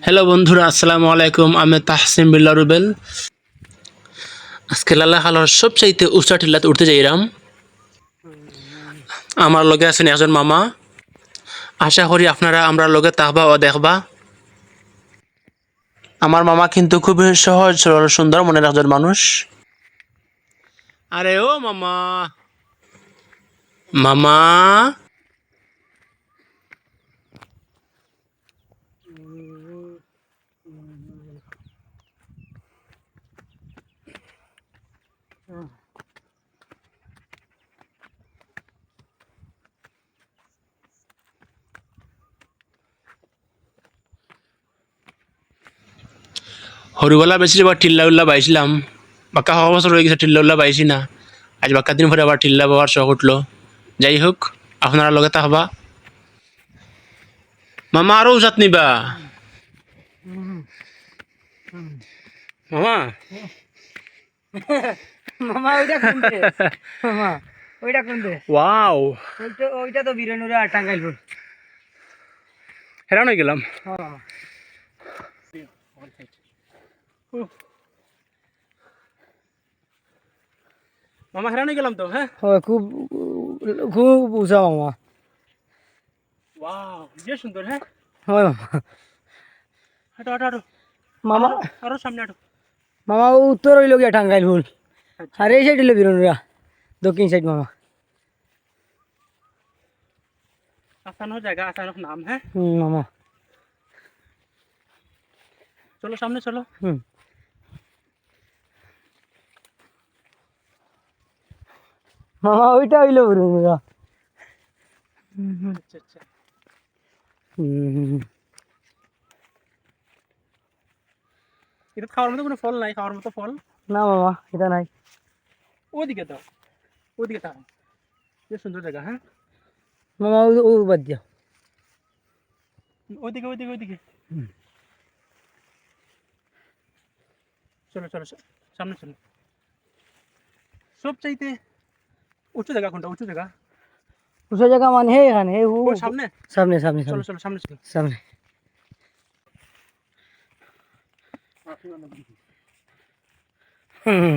Hello বন্ধুরা, আসসালামু আলাইকুম। আমি তাহসিন বিল্লা রুবেল। আজকে লালা খালার সবচাইতে উঁচা টিল্লাতে উঠতে যাইরাম। আমার লগে আছেন একজন মামা। আশা করি আপনারা, আমরা লগে তাহবা ও দেখবা। আমার মামা কিন্তু খুবই সহজ, সরল, সুন্দর মনের একজন মানুষ। আরে ও মামা। মামা। সৰুবেলা বেছি এবার টিল্লা উল্লা বাইছিলাম। বাক্কা সহ বছর হয়ে গেছে টিল্লা উল্লা বাইছি না। আজ বাক্কা দিন পরে আবার টিল্লা বাবার শখ উঠল। যাই হোক আপনারা লগে তাহবা মামা আরও উজাত নিবা। মামা। মামা ওইটা মামা ওইটা কোনতে? ওয়াও ওইটা ওইটা তো বীরেনুরা টাঙ্গাইলপুর হেরান হয়ে গেলাম। হ্যাঁ মামা মামা হেরান হয়ে গেলাম তো হ্যাঁ হয় খুব খুব উঁচা মামা ওয়াও যে সুন্দর হ্যাঁ হয় মামা হাঁটো হাঁটো হাঁটো মামা আরও সামনে হাঁটো মামা উত্তর হইল গিয়া টাঙ্গাইলপুর আর এই সাইড হইল বীরেনুরা দক্ষিণ সাইড মামা আসানো জায়গা আসানো নাম হ্যাঁ হুম মামা চলো সামনে চলো হুম মামা ওইটা হইল হুম। এটা খাওয়ার মতো কোনো ফল নাই খাওয়ার মতো ফল? না মামা এটা নাই। ওদিকে তো ওদিকে যে সুন্দর জায়গা হ্যাঁ? মামা ও বাদ দিয়া ওইদিকে হুম। চলো চলো চলো, সামনে চলো। সব চাইতে উঁচু জায়গা কোনটা উঁচু জায়গা উঁচা জায়গা মানে হে এখানে হে ও ও সামনে সামনে সামনে চলো সামনে চলো সামনে চলো সামনে হুম।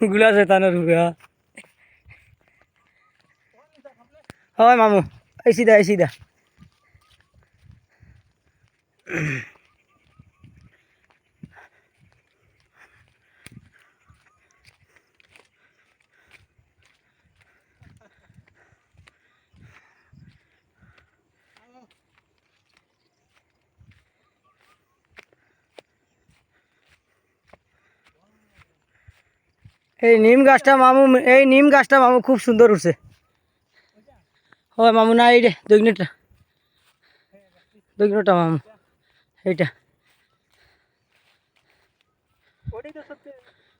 গুলা শৈতানের রূপে হ্যাঁ। হয় মামু এই সিধা এই সিধা এই নিম গাছটা মামু এই নিম গাছটা মামু খুব সুন্দর উঠছে। হয় মামু না এই রে দৈনিকটা দৈনিকটা মামু এইটা।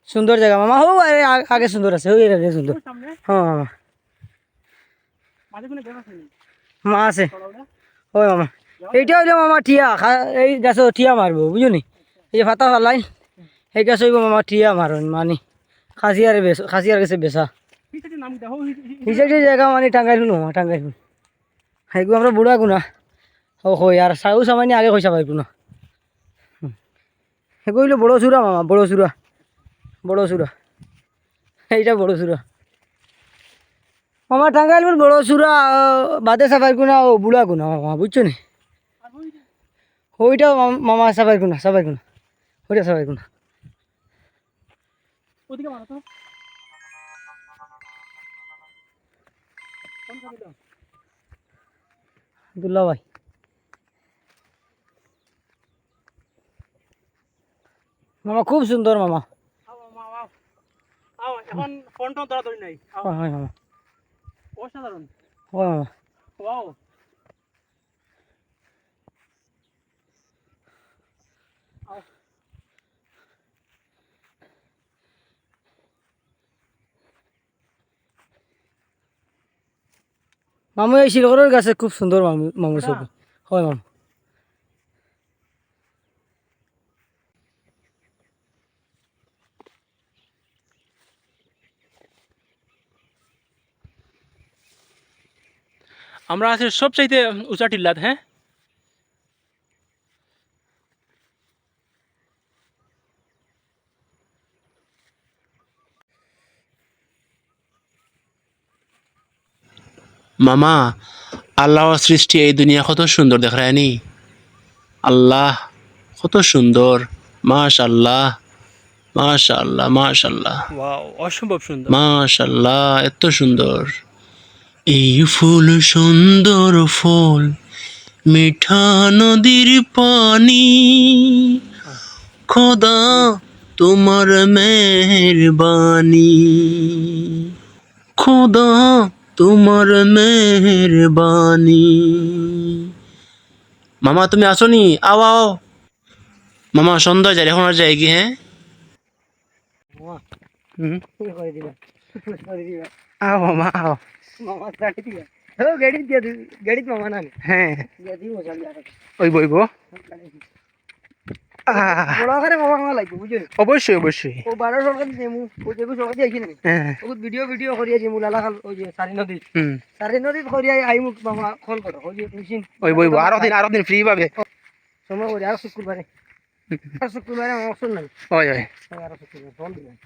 সুন্দর জায়গা মামা। হো আরে আগে সুন্দর আছে ওই রে সুন্দর। ওই হ্যাঁ মামা। মা আছে। হয় মামা এইটা হইল মামা টিয়া এই গাছ টিয়া মারবো বুঝলি? এই যে ফাতা ফালাই এই গাছ হইব মামা টিয়া মারন মানে। খাসিয়ারে বেশ খাসিয়ার কাছে এই সাইডে জায়গা মানে টাঙ্গাইল নো টাঙ্গাইল সেইগু আমরা বুড়া গুনা ও হয় আর সাউ সামান্য আগে কইসা পাইব না। হইল বড় চূড়া মামা বড় চূড়া। বড় চূড়া। এইটা বড় চূড়া। মামা টাঙ্গাইল বড় চূড়া বাদে সাফাই গুনা ও বুড়া গুনা মামা বুঝছ নি? ওইটা মাম- সাফাই গুনা সাফাই গুনা ওইটা সাফাই গুনা ওদিকে মারো তো? দুল্লা ভাই। মামা খুব সুন্দর মামা। এখন ফোন টোন ধরা ধরি নাই। হয় হয় মামা। অসাধারণ। হয় মামা। মামু এই শিলগড়ের গাছে খুব সুন্দর মামু মামু ছবি। হয় মামু। আমরা আছি সবচাইতে উঁচা টিল্লাত হ্যাঁ? মামা আল্লাহর সৃষ্টি এই দুনিয়া কত সুন্দর দেখ রায়নি আল্লাহ কত সুন্দর মাশাল্লাহ মাশাল্লাহ মাশাল্লাহ ওয়াও অসম্ভব সুন্দর। মাশাল্লাহ এত সুন্দর। এই ফুল সুন্দর ফুল মিঠা নদীর পানি। খোদা তোমার মেহরবানি। খোদা তোমার মেহরবানি। মামা তুমি আসনি? আও আও মামা সন্ধ্যা যায় এখন আর যাই কি হ্যাঁ? আও মামা আও। মামা গাড়ি দিবা হ্যালো গাড়ি দিয়া গাড়ি মামা না হ্যাঁ। ওই বইব বড় আকারে মামা মামা লাগবে বুঝছ অবশ্যই অবশ্যই। ও বারো সরকার দেমু ও যেগু সরকার দিয়ে আইছি না হ্যাঁ ভিডিও ভিডিও করিয়া দিমু লালা খাল ওই যে সারি নদী। সারি নদী করিয়া আইমু মামা কল করো ওই যে মেশিন ওই বইব আরও দিন আরও দিন ফ্রি পাবে। সময় করে আর শুক্রবারে আর শুক্রবারে মামা শুন নাই ওই ওই আর শুক্রবার ফোন দিবেন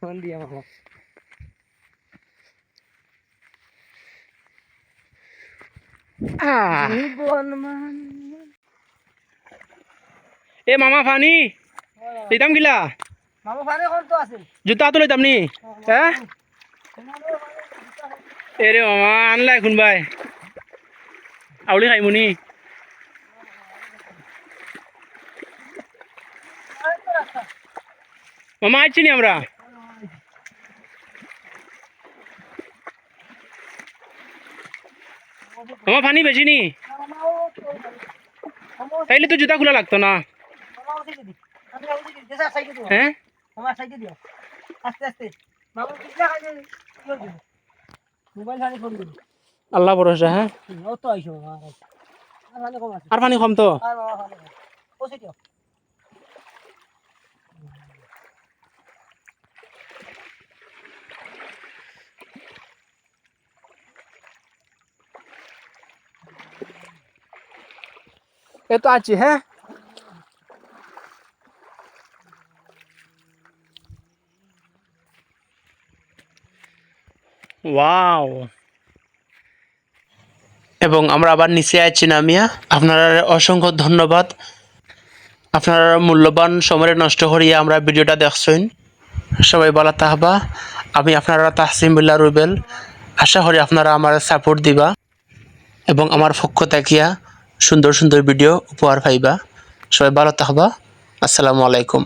ফোন দিয়া। মামা জীবন মান এ মামা ফানি লইতাম গিলা মামা ফানে কোন তো আছে জুতা তো লইতাম নি হ্যাঁ এ রে মামা আনলাই কোনবাই আউলি খাইমুনি মামা আইছি নি আমরা মামা ফানি বেশি নি তাইলে তো জুতা খোলা লাগতো না হ্যাঁ আস্তে আস্তে মামা কিসা খাইছে মোবাইল ফানি ফোন দিবি আল্লাহ ভরসা হ্যাঁ? ও তো আইছো মামা আর ফানি কম আছে আর পানি কম তো? আর মামা ফানি কম ওসে দিও এ তো আছি হ্যাঁ? ওয়াও এবং আমরা আবার নিচে আছি নামিয়া। আপনারা অসংখ্য ধন্যবাদ। আপনারা মূল্যবান সময় নষ্ট করিয়া আমরা ভিডিওটা দেখছেন। সবাই বলা তাহবা। আমি আপনারা তাহসিমুল্লাহ রুবেল। আশা করি আপনারা আমার সাপোর্ট দিবা এবং আমার পক্ষ থাকিয়া সুন্দর সুন্দর ভিডিও উপহার পাইবা। সবাই ভালো থাকবা। আসসালামু আলাইকুম।